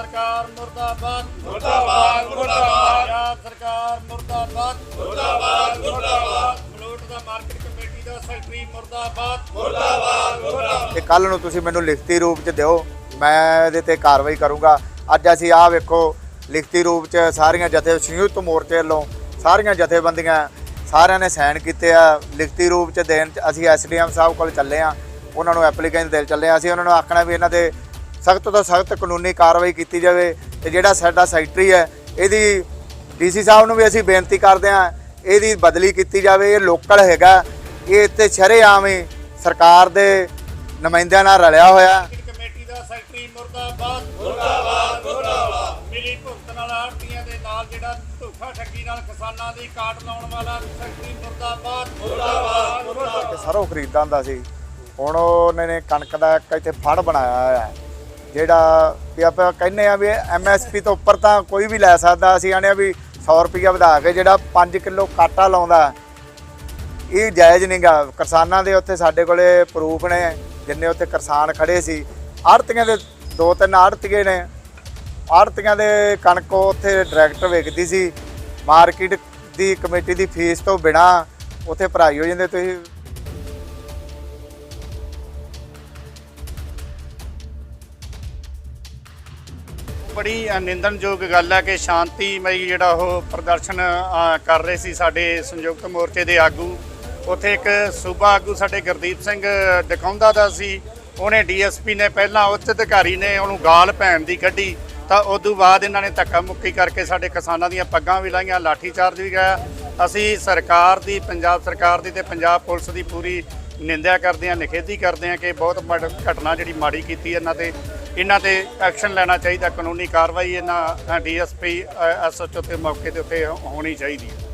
ਸਰਕਾਰ ਮੁਰਦਾਬਾਦ। ਮੁਰਦਾਬਾਦ ਮੁਰਦਾਬਾਦ। ਪੰਜਾਬ ਸਰਕਾਰ ਮੁਰਦਾਬਾਦ। ਮੁਰਦਾਬਾਦ ਮੁਰਦਾਬਾਦ। ਮਲੋਟ ਦਾ ਮਾਰਕੀਟ ਕਮੇਟੀ ਦਾ ਸੈਕਟਰੀ ਮੁਰਦਾਬਾਦ। ਮੁਰਦਾਬਾਦ ਮੁਰਦਾਬਾਦ। ਤੇ ਕੱਲ ਨੂੰ ਤੁਸੀਂ ਮੈਨੂੰ ਲਿਖਤੀ ਰੂਪ 'ਚ ਦਿਓ। ਮੈਂ ਇਹਦੇ ਤੇ ਕਾਰਵਾਈ ਕਰੂੰਗਾ। ਅੱਜ ਅਸੀਂ ਆਹ ਵੇਖੋ ਲਿਖਤੀ ਰੂਪ 'ਚ ਸਾਰੀਆਂ ਜਥੇ ਸੰਯੁਕਤ ਮੋਰਚੇ ਵੱਲੋਂ ਸਾਰੀਆਂ ਜਥੇਬੰਦੀਆਂ ਸਾਰਿਆਂ ਨੇ ਸਾਈਨ ਕੀਤੇ ਆ। ਲਿਖਤੀ ਰੂਪ 'ਚ ਦੇਣ 'ਚ ਅਸੀਂ ਐਸਡੀਐਮ ਸਾਹਿਬ ਕੋਲ ਚੱਲੇ ਆ। ਉਹਨਾਂ ਨੂੰ ਐਪਲੀਕੇਸ਼ਨ ਦੇਣ ਚੱਲੇ ਆ। ਅਸੀਂ ਉਹਨਾਂ ਨੂੰ ਆਖਣਾ ਵੀ ਇਹਨਾਂ ਦੇ ਸਖਤ ਤੋਂ ਸਖਤ ਕਾਨੂੰਨੀ ਕਾਰਵਾਈ ਕੀਤੀ ਜਾਵੇ ਤੇ ਜਿਹੜਾ ਸਾਡਾ ਸੈਕਟਰੀ ਹੈ ਇਹਦੀ ਡੀਸੀ ਸਾਹਿਬ ਨੂੰ ਵੀ ਅਸੀਂ ਬੇਨਤੀ ਕਰਦੇ ਆ ਇਹਦੀ ਬਦਲੀ ਕੀਤੀ ਜਾਵੇ ਇਹ ਲੋਕਲ ਹੈਗਾ ਇਹ ਇੱਥੇ ਸ਼ਰੇਆਮ ਹੀ ਸਰਕਾਰ ਦੇ ਨੁਮਾਇੰਦਿਆਂ ਨਾਲ ਰਲਿਆ ਹੋਇਆ। ਕਮੇਟੀ ਦਾ ਸੈਕਟਰੀ ਮੁਰਦਾਬਾਦ। ਮੁਰਦਾਬਾਦ ਮੁਰਦਾਬਾਦ। ਮਿਲੀ ਭੁਗਤ ਨਾਲ ਆੜਤੀਆਂ ਦੇ ਨਾਲ ਜਿਹੜਾ ਧੋਖਾ ਠੱਗੀ ਨਾਲ ਕਿਸਾਨਾਂ ਦੀ ਕਾਟ ਲਾਉਣ ਵਾਲਾ ਸੈਕਟਰੀ ਮੁਰਦਾਬਾਦ। ਮੁਰਦਾਬਾਦ। ਮੁਰਦਾਬਾਦ ਤੇ ਸਰੋਂ ਖਰੀਦਦਾ ਹੁੰਦਾ ਸੀ। ਹੁਣ ਉਹਨਾਂ ਨੇ ਕਣਕ ਦਾ ਇੱਕ ਇੱਥੇ ਫੜ ਬਣਾਇਆ ਹੋਇਆ ਹੈ। ਜਿਹੜਾ ਵੀ ਆਪਾਂ ਕਹਿੰਦੇ ਆ ਵੀ ਐਮਐਸਪੀ ਤੋਂ ਉੱਪਰ ਤਾਂ ਕੋਈ ਵੀ ਲੈ ਸਕਦਾ। ਅਸੀਂ ਆਨੇ ਆ ਵੀ 100 ਰੁਪਈਆ ਵਧਾ ਕੇ ਜਿਹੜਾ 5 ਕਿਲੋ ਕਾਟਾ ਲਾਉਂਦਾ, ਇਹ ਜਾਇਜ਼ ਨਹੀਂਗਾ ਕਿਸਾਨਾਂ ਦੇ ਉੱਥੇ ਸਾਡੇ ਕੋਲੇ ਪ੍ਰੂਫ ਨੇ, ਜਿੰਨੇ ਉੱਥੇ ਕਿਸਾਨ ਖੜੇ ਸੀ। ਆੜਤੀਆਂ ਦੇ ਦੋ ਤਿੰਨ ਆੜਤੀਏ ਨੇ। ਆੜਤੀਆਂ ਦੇ ਕਣਕ ਉੱਥੇ ਡਾਇਰੈਕਟਰ ਵਿਕਦੀ ਸੀ। ਮਾਰਕੀਟ ਦੀ ਕਮੇਟੀ ਦੀ ਫੀਸ ਤੋਂ ਬਿਨਾ ਉੱਥੇ ਭਰਾਈ ਹੋ ਜਾਂਦੇ। ਤੁਸੀਂ ਬੜੀ ਨਿੰਦਣਯੋਗ ਗੱਲ ਹੈ ਕਿ ਸ਼ਾਂਤੀਮਈ ਜਿਹੜਾ ਉਹ ਪ੍ਰਦਰਸ਼ਨ ਕਰ ਰਹੇ ਸੀ ਸਾਡੇ ਸੰਯੁਕਤ ਮੋਰਚੇ ਦੇ ਆਗੂ। ਉੱਥੇ ਇੱਕ ਸੂਬਾ ਆਗੂ ਸਾਡੇ ਗੁਰਦੀਪ ਸਿੰਘ ਦਿਖਾਉਂਦਾ ਦਾ ਸੀ। ਉਹਨੇ ਡੀਐਸਪੀ ਨੇ ਪਹਿਲਾਂ ਉੱਚ ਅਧਿਕਾਰੀ ਨੇ ਉਹਨੂੰ ਗਾਲ ਭੈਣ ਦੀ ਕੱਢੀ। ਤਾਂ ਉਦੋਂ ਬਾਅਦ ਇਹਨਾਂ ਨੇ ਧੱਕਾ ਮੁੱਕੀ ਕਰਕੇ ਸਾਡੇ ਕਿਸਾਨਾਂ ਦੀਆਂ ਪੱਗਾਂ ਵੀ ਲਾਈਆਂ ਲਾਠੀ ਚਾਰਜ ਵੀ ਗਿਆ ਅਸੀਂ ਸਰਕਾਰ ਦੀ, ਪੰਜਾਬ ਸਰਕਾਰ ਦੀ ਤੇ ਪੰਜਾਬ ਪੁਲਿਸ ਦੀ ਪੂਰੀ ਨਿੰਦਿਆ ਕਰਦੇ ਹਾਂ, ਨਿਖੇਧੀ ਕਰਦੇ ਹਾਂ ਕਿ ਬਹੁਤ ਮਾੜ- ਘਟਨਾ ਜਿਹੜੀ ਮਾੜੀ ਕੀਤੀ ਇਹਨਾਂ ਤੇ। ਇਹਨਾਂ ਤੇ ਐਕਸ਼ਨ ਲੈਣਾ ਚਾਹੀਦਾ ਕਾਨੂੰਨੀ ਕਾਰਵਾਈ ਇਹਨਾਂ ਡੀਐਸਪੀ ਐਸਐਚਓ ਤੇ ਮੌਕੇ ਦੇ ਉੱਤੇ ਹੋਣੀ ਚਾਹੀਦੀ ਹੈ।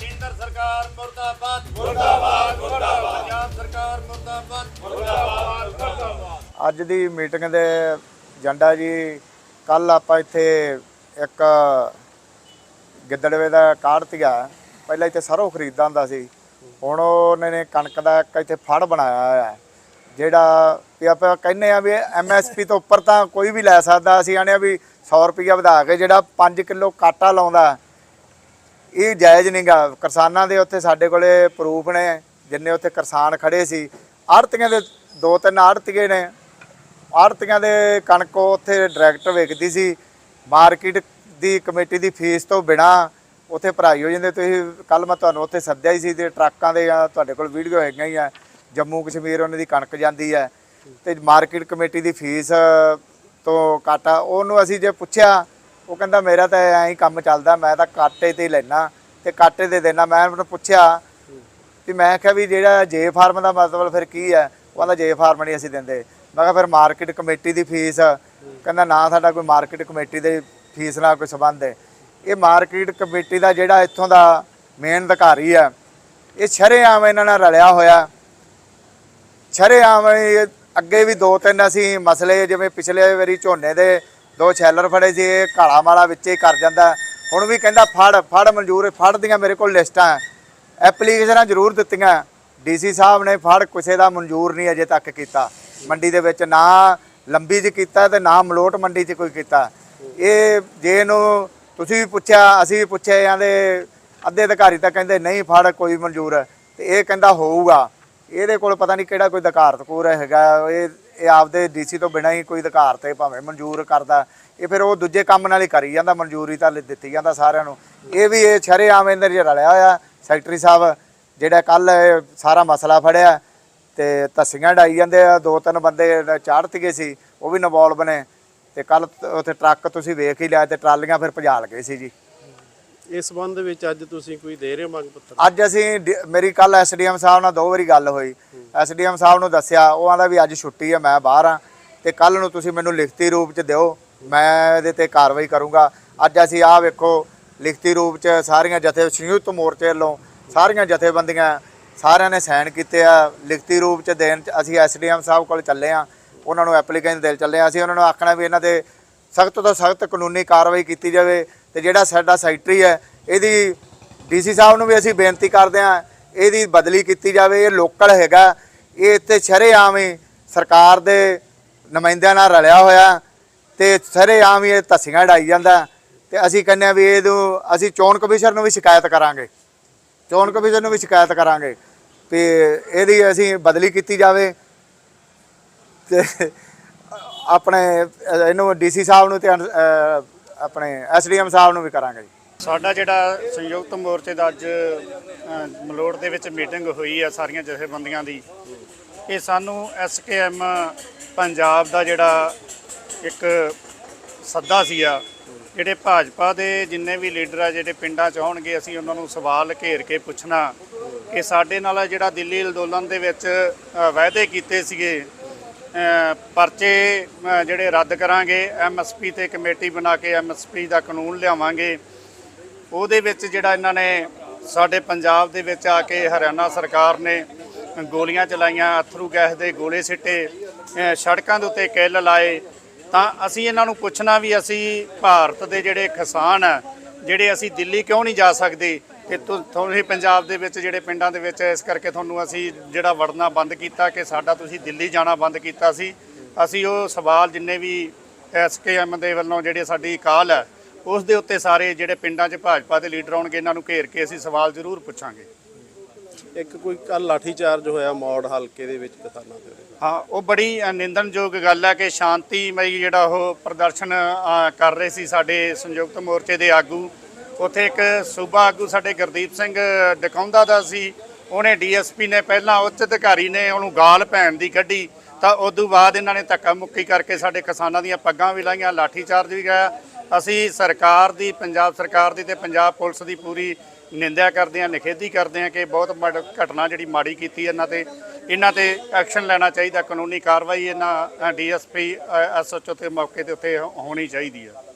ਕੇਂਦਰ ਸਰਕਾਰ ਮੁਰਦਾਬਾਦ ਮੁਰਦਾਬਾਦ ਮੁਰਦਾਬਾਦ। ਪੰਜਾਬ ਸਰਕਾਰ ਮੁਰਦਾਬਾਦ ਮੁਰਦਾਬਾਦ ਮੁਰਦਾਬਾਦ। ਅੱਜ ਦੀ ਮੀਟਿੰਗ ਦੇ ਏਜੰਡਾ ਜੀ ਕੱਲ ਆਪਾਂ ਇੱਥੇ ਇੱਕ ਗਿੱਦੜਵੇ ਦਾ ਕਾੜਤੀਆ ਪਹਿਲਾਂ ਇੱਥੇ ਸਰੋਂ ਖਰੀਦਦਾ ਹੁੰਦਾ ਸੀ। ਹੁਣ ਉਹਨਾਂ ਨੇ ਕਣਕ ਦਾ ਇੱਕ ਇੱਥੇ ਫੜ ਬਣਾਇਆ ਹੋਇਆ ਜਿਹੜਾ ਵੀ ਆਪਾਂ ਕਹਿੰਦੇ ਆ ਵੀ ਐਮਐਸਪੀ ਤੋਂ ਉੱਪਰ ਤਾਂ ਕੋਈ ਵੀ ਲੈ ਸਕਦਾ। ਅਸੀਂ ਆਨੇ ਆ ਵੀ 100 ਰੁਪਈਆ ਵਧਾ ਕੇ ਜਿਹੜਾ 5 ਕਿਲੋ ਕਾਟਾ ਲਾਉਂਦਾ। ਇਹ ਜਾਇਜ਼ ਨਹੀਂਗਾ ਕਿਸਾਨਾਂ ਦੇ ਉੱਥੇ ਸਾਡੇ ਕੋਲੇ ਪ੍ਰੂਫ ਨੇ। ਜਿੰਨੇ ਉੱਥੇ ਕਿਸਾਨ ਖੜੇ ਸੀ। ਆੜਤੀਆਂ ਦੇ ਦੋ ਤਿੰਨ ਆੜਤੀਏ ਨੇ। ਆੜਤੀਆਂ ਦੇ ਕਣਕ ਉੱਥੇ ਡਾਇਰੈਕਟ ਵਿਕਦੀ ਸੀ। ਮਾਰਕੀਟ ਦੀ ਕਮੇਟੀ ਦੀ ਫੀਸ ਤੋਂ ਬਿਨਾ ਉੱਥੇ ਭਰਾਈ ਹੋ ਜਾਂਦੇ। ਤੁਸੀਂ ਕੱਲ ਮੈਂ ਤੁਹਾਨੂੰ ਉੱਥੇ ਸੱਦਿਆ ਹੀ ਸੀ ਤੇ ਟਰੱਕਾਂ ਦੇ ਆ ਤੁਹਾਡੇ ਕੋਲ ਵੀਡੀਓ ਹੈਗੀਆਂ ਹੀ ਆ। ਜੰਮੂ ਕਸ਼ਮੀਰ ਉਹਨਾਂ ਦੀ ਕਣਕ ਜਾਂਦੀ ਹੈ ਤੇ ਮਾਰਕੀਟ ਕਮੇਟੀ ਦੀ ਫੀਸ ਤੋਂ ਕਾਟਾ ਉਹਨੂੰ ਅਸੀਂ ਜੇ ਪੁੱਛਿਆ, ਉਹ ਕਹਿੰਦਾ, ਮੇਰਾ ਤਾਂ ਐਂ ਹੀ ਕੰਮ ਚੱਲਦਾ, ਮੈਂ ਤਾਂ ਕਾਟੇ ਤੇ ਹੀ ਲੈਣਾ ਤੇ ਕਾਟੇ ਤੇ ਦੇਣਾ ਮੈਂ ਉਹਨੂੰ ਪੁੱਛਿਆ ਵੀ ਮੈਂ ਕਿਹਾ ਵੀ ਜਿਹੜਾ ਜੇ ਫਾਰਮ ਦਾ ਮਤਲਬ ਫਿਰ ਕੀ ਹੈ ਉਹ ਕਹਿੰਦਾ, ਜੇ ਫਾਰਮ ਨਹੀਂ ਅਸੀਂ ਦਿੰਦੇ। ਮੈਂ ਕਿਹਾ, ਫਿਰ ਮਾਰਕੀਟ ਕਮੇਟੀ ਦੀ ਫੀਸ? ਕਹਿੰਦਾ, ਨਾ, ਸਾਡਾ ਕੋਈ ਮਾਰਕੀਟ ਕਮੇਟੀ ਦੇ ਫੀਸ ਨਾਲ ਕੋਈ ਸੰਬੰਧ ਹੈ। ਇਹ ਮਾਰਕੀਟ ਕਮੇਟੀ ਦਾ ਜਿਹੜਾ ਇੱਥੋਂ ਦਾ ਮੇਨ ਅਧਿਕਾਰੀ ਹੈ, ਇਹ ਸ਼ਰੇਆਮ ਇਹਨਾਂ ਨਾਲ ਰਲਿਆ ਹੋਇਆ। ਸ਼ਰੇਆਮ ਇਹ ਅੱਗੇ ਵੀ ਦੋ ਤਿੰਨ ਅਸੀਂ ਮਸਲੇ, ਜਿਵੇਂ ਪਿਛਲੇ ਵਾਰੀ ਝੋਨੇ ਦੇ ਦੋ ਛੈਲਰ ਫੜੇ ਸੀ, ਇਹ ਕਾਲਾ ਮਾਲਾ ਵਿੱਚੇ ਹੀ ਕਰ ਜਾਂਦਾ। ਹੁਣ ਵੀ ਕਹਿੰਦਾ ਫੜ ਫੜ ਮਨਜ਼ੂਰ ਫੜ ਦੀਆਂ ਮੇਰੇ ਕੋਲ ਲਿਸਟਾਂ ਐਪਲੀਕੇਸ਼ਨਾਂ ਜ਼ਰੂਰ ਦਿੱਤੀਆਂ। ਡੀਸੀ ਸਾਹਿਬ ਨੇ ਫੜ, ਕਿਸੇ ਦਾ ਮਨਜ਼ੂਰ ਨਹੀਂ ਅਜੇ ਤੱਕ ਕੀਤਾ। ਮੰਡੀ ਦੇ ਵਿੱਚ ਨਾ ਲੰਬੀ 'ਚ ਕੀਤਾ ਤੇ ਨਾ ਮਲੋਟ ਮੰਡੀ 'ਚ ਕੋਈ ਕੀਤਾ। ਇਹ ਜੇ ਇਹਨੂੰ ਤੁਸੀਂ ਵੀ ਪੁੱਛਿਆ, ਅਸੀਂ ਵੀ ਪੁੱਛਿਆ ਜਾਂਦੇ ਅੱਧੇ ਅਧਿਕਾਰੀ ਤਾਂ ਕਹਿੰਦੇ ਨਹੀਂ ਫੜ, ਕੋਈ ਮਨਜ਼ੂਰ ਤੇ ਇਹ ਕਹਿੰਦਾ ਹੋਊਗਾ। ਇਹਦੇ ਕੋਲ ਪਤਾ ਨਹੀਂ ਕਿਹੜਾ ਕੋਈ ਅਧਿਕਾਰਤ ਕੋਰ ਹੈਗਾ। ਇਹ ਇਹ ਆਪਦੇ ਡੀਸੀ ਤੋਂ ਬਿਨਾਂ ਹੀ ਕੋਈ ਅਧਿਕਾਰ ਤੇ ਭਾਵੇਂ ਮਨਜ਼ੂਰ ਕਰਦਾ। ਇਹ ਫਿਰ ਉਹ ਦੂਜੇ ਕੰਮ ਨਾਲ ਹੀ ਕਰੀ ਜਾਂਦਾ, ਮਨਜ਼ੂਰੀ ਤਾਂ ਲ- ਦਿੱਤੀ ਜਾਂਦਾ ਸਾਰਿਆਂ ਨੂੰ। ਇਹ ਵੀ ਇਹ ਸ਼ਰੇਆਮ ਇਹਦੇ ਨਾਲ ਰਲਿਆ ਹੋਇਆ, ਸੈਕਟਰੀ ਸਾਹਿਬ, ਜਿਹੜਾ ਕੱਲ ਸਾਰਾ ਮਸਲਾ ਫੜਿਆ। ਤੇ ਤਸੀਆਂ ਡਾਈ ਜਾਂਦੇ ਆ, ਦੋ ਤਿੰਨ ਬੰਦੇ ਚਾੜਤ ਗਏ ਸੀ, ਉਹ ਵੀ ਨਵੋਲ ਨੇ। ਤੇ ਕੱਲ ਉੱਥੇ ਟਰੱਕ ਤੁਸੀਂ ਵੇਖ ਹੀ ਲਿਆ ਤੇ ਟਰਾਲੀਆਂ ਫਿਰ ਭਜਾਲ ਗਏ ਸੀ ਜੀ। ਇਸ ਸੰਬੰਧ ਵਿੱਚ ਅੱਜ ਤੁਸੀਂ ਕੋਈ ਦੇ ਰਹੇ ਹੋ ਮੰਗ ਪੱਤਰ? ਅੱਜ ਅਸੀਂ ਡ- ਮੇਰੀ ਕੱਲ ਐਸਡੀਐਮ ਸਾਹਿਬ ਨਾਲ ਦੋ ਵਾਰੀ ਗੱਲ ਹੋਈ। ਐਸਡੀਐਮ ਸਾਹਿਬ ਨੂੰ ਦੱਸਿਆ ਉਹ ਆਂਦਾ ਵੀ ਅੱਜ ਛੁੱਟੀ ਹੈ ਮੈਂ ਬਾਹਰ ਆ। ਤੇ ਕੱਲ ਨੂੰ ਤੁਸੀਂ ਮੈਨੂੰ ਲਿਖਤੀ ਰੂਪ ਚ ਦਿਓ ਮੈਂ ਇਹਦੇ ਤੇ ਕਾਰਵਾਈ ਕਰੂੰਗਾ। ਅੱਜ ਅਸੀਂ ਆਹ ਵੇਖੋ ਲਿਖਤੀ ਰੂਪ ਚ ਸਾਰੀਆਂ ਜਥੇ ਸੰਯੁਕਤ ਮੋਰਚੇ ਵੱਲੋਂ ਸਾਰੀਆਂ ਜਥੇਬੰਦੀਆਂ ਸਾਰਿਆਂ ਨੇ ਸਾਈਨ ਕੀਤੇ ਆ। ਲਿਖਤੀ ਰੂਪ ਚ ਦੇਣ ਚ ਅਸੀਂ ਐਸਡੀਐਮ ਸਾਹਿਬ ਕੋਲ ਚੱਲੇ ਆ। ਉਹਨਾਂ ਨੂੰ ਐਪਲੀਕੇਸ਼ਨ ਦਿਲ ਚੱਲੇ ਆ। ਅਸੀਂ ਉਹਨਾਂ ਨੂੰ ਆਖਣਾ ਵੀ ਇਹਨਾਂ ਤੇ ਸਖਤ ਤੋਂ ਸਖਤ ਕਾਨੂੰਨੀ ਕਾਰਵਾਈ ਕੀਤੀ ਜਾਵੇ ਤੇ ਜਿਹੜਾ ਸਾਡਾ ਸੈਕਟਰੀ ਹੈ, ਇਹਦੀ ਡੀਸੀ ਸਾਹਿਬ ਨੂੰ ਵੀ ਅਸੀਂ ਬੇਨਤੀ ਕਰਦੇ ਹਾਂ, ਇਹਦੀ ਬਦਲੀ ਕੀਤੀ ਜਾਵੇ, ਇਹ ਲੋਕਲ ਹੈਗਾ। ਇਹ ਇੱਥੇ ਸ਼ਰੇਆਮ ਹੀ ਸਰਕਾਰ ਦੇ ਨੁਮਾਇੰਦਿਆਂ ਨਾਲ ਰਲਿਆ ਹੋਇਆ ਤੇ ਸ਼ਰੇਆਮ ਹੀ ਇਹ ਧੱਸੀਆਂ ਢਾਈ ਜਾਂਦਾ। ਤੇ ਅਸੀਂ ਕਹਿੰਦੇ ਹਾਂ ਵੀ ਇਹਨੂੰ ਅਸੀਂ ਚੋਣ ਕਮਿਸ਼ਨ ਨੂੰ ਵੀ ਸ਼ਿਕਾਇਤ ਕਰਾਂਗੇ। ਚੋਣ ਕਮਿਸ਼ਨ ਨੂੰ ਵੀ ਸ਼ਿਕਾਇਤ ਕਰਾਂਗੇ ਵੀ ਇਹਦੀ ਅਸੀਂ ਬਦਲੀ ਕੀਤੀ ਜਾਵੇ। ਤੇ ਆਪਣੇ ਅਹ, ਇਹਨੂੰ ਡੀਸੀ ਸਾਹਿਬ ਨੂੰ ਤੇ ਅਹ, ਆਪਣੇ ਐਸਡੀਐਮ ਸਾਹਿਬ ਨੂੰ ਵੀ ਕਰਾਂਗੇ ਜੀ। ਸਾਡਾ ਜਿਹੜਾ ਸੰਯੁਕਤ ਮੋਰਚੇ ਦਾ ਅੱਜ ਅ, ਮਲੋੜ ਦੇ ਵਿੱਚ ਮੀਟਿੰਗ ਹੋਈ ਆ ਸਾਰੀਆਂ ਜਥੇਬੰਦੀਆਂ ਦੀ ਇਹ ਸਾਨੂੰ ਐਸਕੇਐਮ ਪੰਜਾਬ ਦਾ ਜਿਹੜਾ ਇੱਕ ਸੱਦਾ ਸੀਗਾ ਜਿਹੜੇ ਭਾਜਪਾ ਦੇ ਜਿੰਨੇ ਵੀ ਲੀਡਰ ਆ ਜਿਹੜੇ ਪਿੰਡਾਂ 'ਚ ਹੋਣਗੇ ਅਸੀਂ ਉਹਨਾਂ ਨੂੰ ਸਵਾਲ ਘੇਰ ਕੇ ਪੁੱਛਣਾ। ਕਿ ਸਾਡੇ ਨਾਲ ਜਿਹੜਾ ਦਿੱਲੀ ਅੰਦੋਲਨ ਦੇ ਵਿੱਚ ਵਾਅਦੇ ਕੀਤੇ ਸੀਗੇ। ਪਰਚੇ ਜਿਹੜੇ ਰੱਦ ਕਰਾਂਗੇ ਐਮਐਸਪੀ ਤੇ ਕਮੇਟੀ ਬਣਾ ਕੇ ਐਮਐਸਪੀ ਦਾ ਕਾਨੂੰਨ ਲਿਆਵਾਂਗੇ, ਉਹਦੇ ਵਿੱਚ ਜਿਹੜਾ ਇਹਨਾਂ ਨੇ ਸਾਡੇ ਪੰਜਾਬ ਦੇ ਵਿੱਚ ਆ ਕੇ ਹਰਿਆਣਾ ਸਰਕਾਰ ਨੇ ਗੋਲੀਆਂ ਚਲਾਈਆਂ, ਅਥਰੂ ਗੈਸ ਦੇ ਗੋਲੇ ਸਿੱਟੇ ਸੜਕਾਂ ਦੇ ਉੱਤੇ ਕਿੱਲ ਲਾਏ, ਤਾਂ ਅਸੀਂ ਇਹਨਾਂ ਨੂੰ ਪੁੱਛਣਾ ਵੀ ਅਸੀਂ ਭਾਰਤ ਦੇ ਜਿਹੜੇ ਕਿਸਾਨ ਆ, ਜਿਹੜੇ ਅਸੀਂ ਦਿੱਲੀ ਕਿਉਂ ਨਹੀਂ ਜਾ ਸਕਦੇ ਤੇ ਤੁ- ਤੁਸੀਂ ਪੰਜਾਬ ਦੇ ਵਿੱਚ ਜਿਹੜੇ ਪਿੰਡਾਂ ਦੇ ਵਿੱਚ ਇਸ ਕਰਕੇ ਤੁਹਾਨੂੰ ਅਸੀਂ ਜਿਹੜਾ ਵੜਨਾ ਬੰਦ ਕੀਤਾ ਕਿ ਸਾਡਾ ਤੁਸੀਂ ਦਿੱਲੀ ਜਾਣਾ ਬੰਦ ਕੀਤਾ ਸੀ। ਅਸੀਂ ਉਹ ਸਵਾਲ ਜਿੰਨੇ ਵੀ ਐਸਕੇਐਮ ਦੇ ਵੱਲੋਂ ਜਿਹੜੇ ਸਾਡੀ ਕਾਲ ਹੈ ਉਸ ਦੇ ਉੱਤੇ ਸਾਰੇ ਜਿਹੜੇ ਪਿੰਡਾਂ 'ਚ ਭਾਜਪਾ ਦੇ ਲੀਡਰ ਆਉਣਗੇ ਇਹਨਾਂ ਨੂੰ ਘੇਰ ਕੇ ਅਸੀਂ ਸਵਾਲ ਜ਼ਰੂਰ ਪੁੱਛਾਂਗੇ। ਇੱਕ ਕੋਈ ਕੱਲ ਲਾਠੀ ਚਾਰਜ ਹੋਇਆ ਮੌੜ ਹਲਕੇ ਦੇ ਵਿੱਚ ਕਿਸਾਨਾਂ ਦੇ ਹਾਂ ਉਹ ਬੜੀ ਨਿੰਦਣਯੋਗ ਗੱਲ ਹੈ ਕਿ ਸ਼ਾਂਤੀਮਈ ਜਿਹੜਾ ਉਹ ਪ੍ਰਦਰਸ਼ਨ ਕਰ ਰਹੇ ਸੀ ਸਾਡੇ ਸੰਯੁਕਤ ਮੋਰਚੇ ਦੇ ਆਗੂ। ਉੱਥੇ ਇੱਕ ਸੂਬਾ ਆਗੂ ਸਾਡੇ ਗੁਰਦੀਪ ਸਿੰਘ ਡਕਾਉਂਦਾ ਦਾ ਸੀ। ਉਹਨੇ ਡੀਐਸਪੀ ਨੇ ਪਹਿਲਾਂ ਉੱਚ ਅਧਿਕਾਰੀ ਨੇ ਉਹਨੂੰ ਗਾਲ ਭੈਣ ਦੀ ਕੱਢੀ। ਤਾਂ ਉਦੋਂ ਬਾਅਦ ਇਹਨਾਂ ਨੇ ਧੱਕਾ ਮੁੱਕੀ ਕਰਕੇ ਸਾਡੇ ਕਿਸਾਨਾਂ ਦੀਆਂ ਪੱਗਾਂ ਵੀ ਲਾਈਆਂ ਲਾਠੀ ਚਾਰਜ ਵੀ ਗਿਆ ਅਸੀਂ ਸਰਕਾਰ ਦੀ, ਪੰਜਾਬ ਸਰਕਾਰ ਦੀ ਤੇ ਪੰਜਾਬ ਪੁਲਿਸ ਦੀ ਪੂਰੀ ਨਿੰਦਿਆ ਕਰਦੇ ਹਾਂ, ਨਿਖੇਧੀ ਕਰਦੇ ਹਾਂ ਕਿ ਬਹੁਤ ਮਾੜ- ਘਟਨਾ ਜਿਹੜੀ ਮਾੜੀ ਕੀਤੀ ਇਹਨਾਂ ਤੇ। ਇਹਨਾਂ ਤੇ ਐਕਸ਼ਨ ਲੈਣਾ ਚਾਹੀਦਾ, ਕਾਨੂੰਨੀ ਕਾਰਵਾਈ ਇਹਨਾਂ ਡੀਐਸਪੀ ਐਸਐਚਓ ਤੇ ਮੌਕੇ ਤੇ ਉੱਤੇ ਹੋਣੀ ਚਾਹੀਦੀ ਹੈ